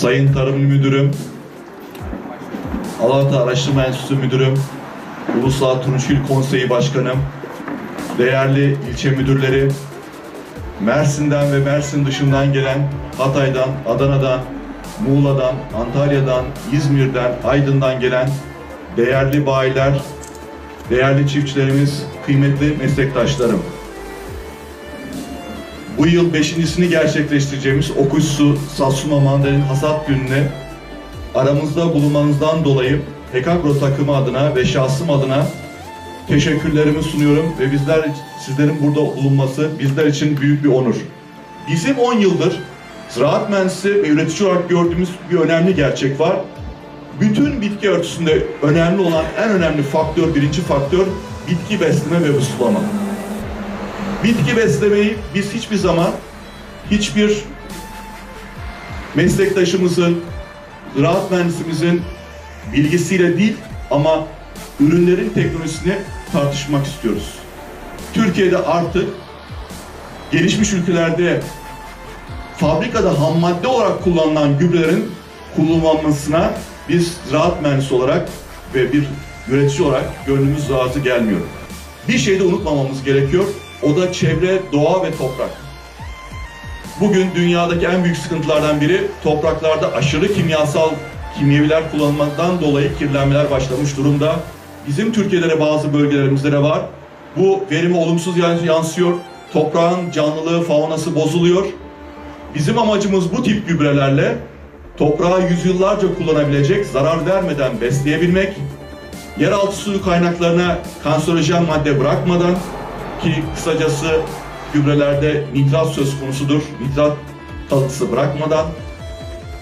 Sayın Tarım Müdürüm, Alavata Araştırma Enstitüsü Müdürüm, Ulusal Turunçgül Konseyi Başkanım, değerli ilçe müdürleri, Mersin'den ve Mersin dışından gelen Hatay'dan, Adana'dan, Muğla'dan, Antalya'dan, İzmir'den, Aydın'dan gelen değerli bayiler, değerli çiftçilerimiz, kıymetli meslektaşlarım. Bu yıl beşincisini gerçekleştireceğimiz Okuşsu Satsuma Mandalin Hasat Günü'ne aramızda bulunmanızdan dolayı Hekagro takımı adına ve şahsım adına teşekkürlerimi sunuyorum ve bizler sizlerin burada bulunması bizler için büyük bir onur. Bizim 10 yıldır ziraat mühendisi ve üretici olarak gördüğümüz bir önemli gerçek var. Bütün bitki örtüsünde önemli olan en önemli faktör, birinci faktör bitki besleme ve sulama. Bitki beslemeyi biz hiçbir zaman hiçbir meslektaşımızın, ziraat mühendisimizin bilgisiyle değil ama ürünlerin teknolojisini tartışmak istiyoruz. Türkiye'de artık gelişmiş ülkelerde fabrikada ham madde olarak kullanılan gübrelerin kullanılmasına biz ziraat mühendisi olarak ve bir üretici olarak gönlümüz razı gelmiyor. Bir şey de unutmamamız gerekiyor. O da çevre, doğa ve toprak. Bugün dünyadaki en büyük sıkıntılardan biri topraklarda aşırı kimyasal kimyeviler kullanılmaktan dolayı kirlenmeler başlamış durumda. Bizim Türkiye'de bazı bölgelerimizde de var. Bu verime olumsuz yansıyor. Toprağın canlılığı, faunası bozuluyor. Bizim amacımız bu tip gübrelerle toprağı yüzyıllarca kullanabilecek, zarar vermeden besleyebilmek, yeraltı suyu kaynaklarına kanserojen madde bırakmadan ki kısacası gübrelerde nitrat söz konusudur. Nitrat kalıntısı bırakmadan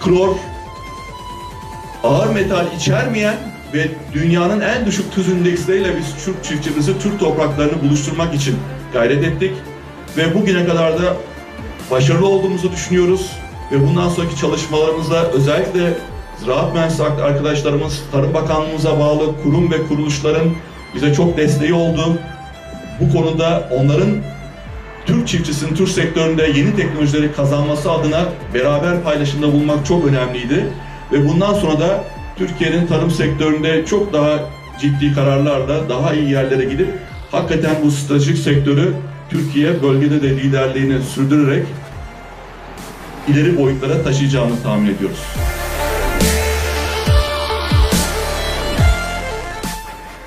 klor ağır metal içermeyen ve dünyanın en düşük tuz indeksleriyle biz Türk çiftçimizi, Türk topraklarını buluşturmak için gayret ettik. Ve bugüne kadar da başarılı olduğumuzu düşünüyoruz. Ve bundan sonraki çalışmalarımızda özellikle ziraat mühendisi arkadaşlarımız, Tarım Bakanlığımıza bağlı kurum ve kuruluşların bize çok desteği oldu. Bu konuda onların Türk çiftçisinin Türk sektöründe yeni teknolojileri kazanması adına beraber paylaşımda bulunmak çok önemliydi. Ve bundan sonra da Türkiye'nin tarım sektöründe çok daha ciddi kararlarla daha iyi yerlere gidip hakikaten bu stratejik sektörü Türkiye bölgede de liderliğini sürdürerek ileri boyutlara taşıyacağını tahmin ediyoruz.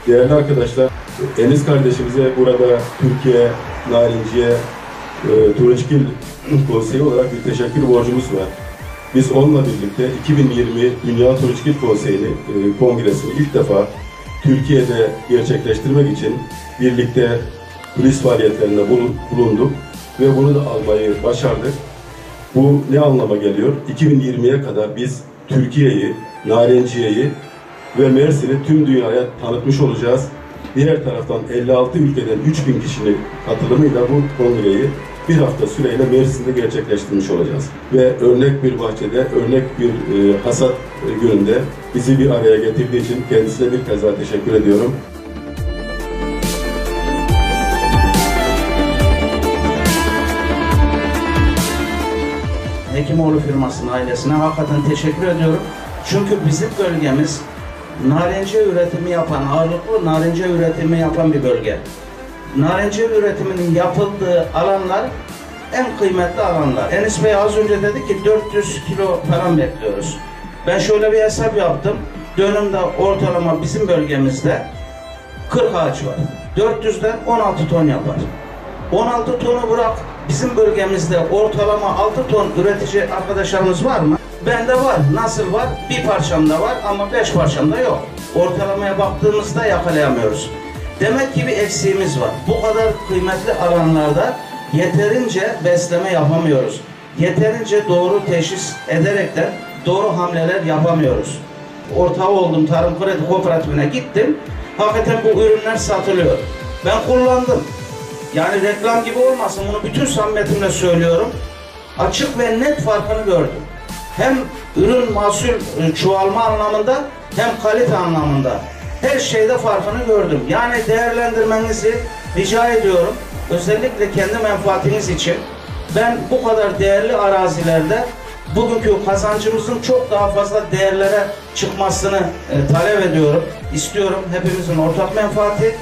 Değerli arkadaşlar, Enis kardeşimize burada Türkiye, Narinciye, e, Turunçgil Konseyi olarak bir teşekkür borcumuz var. Biz onunla birlikte 2020 Dünya Turunçgil Konseyi'ni, e, kongresini ilk defa Türkiye'de gerçekleştirmek için birlikte turist faaliyetlerinde bulun- bulunduk ve bunu da almayı başardık. Bu ne anlama geliyor? 2020'ye kadar biz Türkiye'yi, Narenciye'yi ve Mersin'i tüm dünyaya tanıtmış olacağız. Diğer taraftan 56 ülkeden 3000 kişinin katılımıyla bu kongreyi bir hafta süreyle Mersin'de gerçekleştirmiş olacağız. Ve örnek bir bahçede, örnek bir e, hasat e, gününde bizi bir araya getirdiği için kendisine bir kez daha teşekkür ediyorum. Hekimoğlu firmasının ailesine hakikaten teşekkür ediyorum. Çünkü bizim bölgemiz narenciye üretimi yapan, ağırlıklı narenciye üretimi yapan bir bölge. Narenciye üretiminin yapıldığı alanlar en kıymetli alanlar. Enis Bey az önce dedi ki 400 kilo falan bekliyoruz. Ben şöyle bir hesap yaptım. Dönümde ortalama bizim bölgemizde 40 ağaç var. 400'den 16 ton yapar. 16 tonu bırak bizim bölgemizde ortalama 6 ton üretici arkadaşlarımız var mı? Bende var. Nasıl var? Bir parçamda var ama 5 parçamda yok. Ortalamaya baktığımızda yakalayamıyoruz. Demek ki bir eksiğimiz var. Bu kadar kıymetli alanlarda yeterince besleme yapamıyoruz. Yeterince doğru teşhis ederekten doğru hamleler yapamıyoruz. Ortağı oldum Tarım Kredi Kooperatifine gittim. Hakikaten bu ürünler satılıyor. Ben kullandım. Yani reklam gibi olmasın bunu bütün samimiyetimle söylüyorum. Açık ve net farkını gördüm. Hem ürün mahsul e, çoğalma anlamında hem kalite anlamında. Her şeyde farkını gördüm. Yani değerlendirmenizi rica ediyorum. Özellikle kendi menfaatiniz için ben bu kadar değerli arazilerde bugünkü kazancımızın çok daha fazla değerlere çıkmasını e, talep ediyorum, istiyorum. Hepimizin ortak menfaati.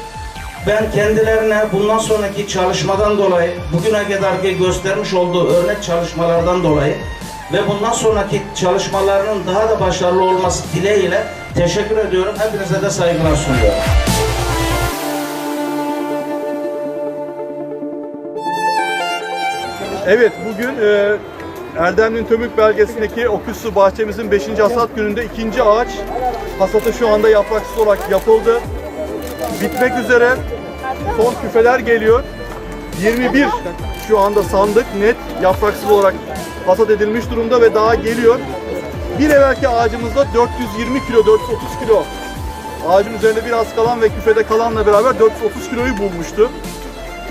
Ben kendilerine bundan sonraki çalışmadan dolayı, bugüne kadarki göstermiş olduğu örnek çalışmalardan dolayı ve bundan sonraki çalışmalarının daha da başarılı olması dileğiyle teşekkür ediyorum. Hepinize de saygılar sunuyorum. Evet, bugün e, Erdemli'nin Tömük belgesindeki Oküsü bahçemizin 5. hasat gününde ikinci ağaç hasatı şu anda yapraksız olarak yapıldı. Bitmek üzere son küfeler geliyor. 21 şu anda sandık net yapraksız olarak hasat edilmiş durumda ve daha geliyor. Bir evvelki ağacımızda 420 kilo, 430 kilo ağacın üzerinde biraz kalan ve küfede kalanla beraber 430 kiloyu bulmuştu.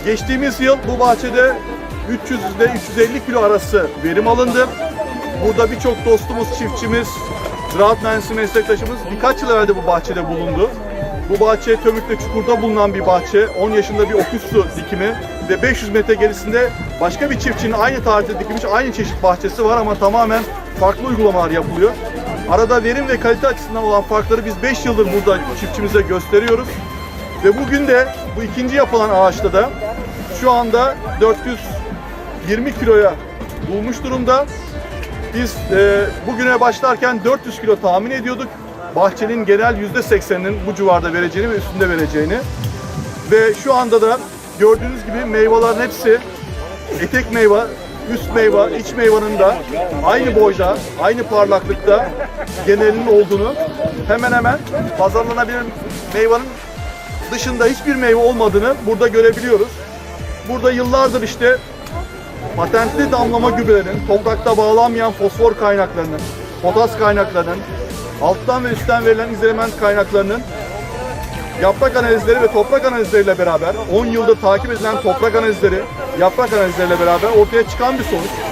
Geçtiğimiz yıl bu bahçede 300 ile 350 kilo arası verim alındı. Burada birçok dostumuz, çiftçimiz, ziraat mühendisi meslektaşımız birkaç yıl evvel de bu bahçede bulundu. Bu bahçe Tömük'te Çukur'da bulunan bir bahçe. 10 yaşında bir oküssu dikimi ve 500 metre gerisinde başka bir çiftçinin aynı tarihte dikilmiş aynı çeşit bahçesi var ama tamamen farklı uygulamalar yapılıyor. Arada verim ve kalite açısından olan farkları biz 5 yıldır burada çiftçimize gösteriyoruz. Ve bugün de bu ikinci yapılan ağaçta da şu anda 420 kiloya bulmuş durumda. Biz e, bugüne başlarken 400 kilo tahmin ediyorduk. Bahçenin genel %80'inin bu civarda vereceğini ve üstünde vereceğini. Ve şu anda da gördüğünüz gibi meyvelerin hepsi etek meyve, üst meyve, iç meyvanın da aynı boyda, aynı parlaklıkta genelinin olduğunu hemen hemen pazarlanabilir meyvanın dışında hiçbir meyve olmadığını burada görebiliyoruz. Burada yıllardır işte patentli damlama gübrelerin, toprakta bağlanmayan fosfor kaynaklarının, potas kaynaklarının, alttan ve üstten verilen izlemen kaynaklarının yaprak analizleri ve toprak analizleriyle beraber 10 yıldır takip edilen toprak analizleri, yaprak analizleriyle beraber ortaya çıkan bir sonuç.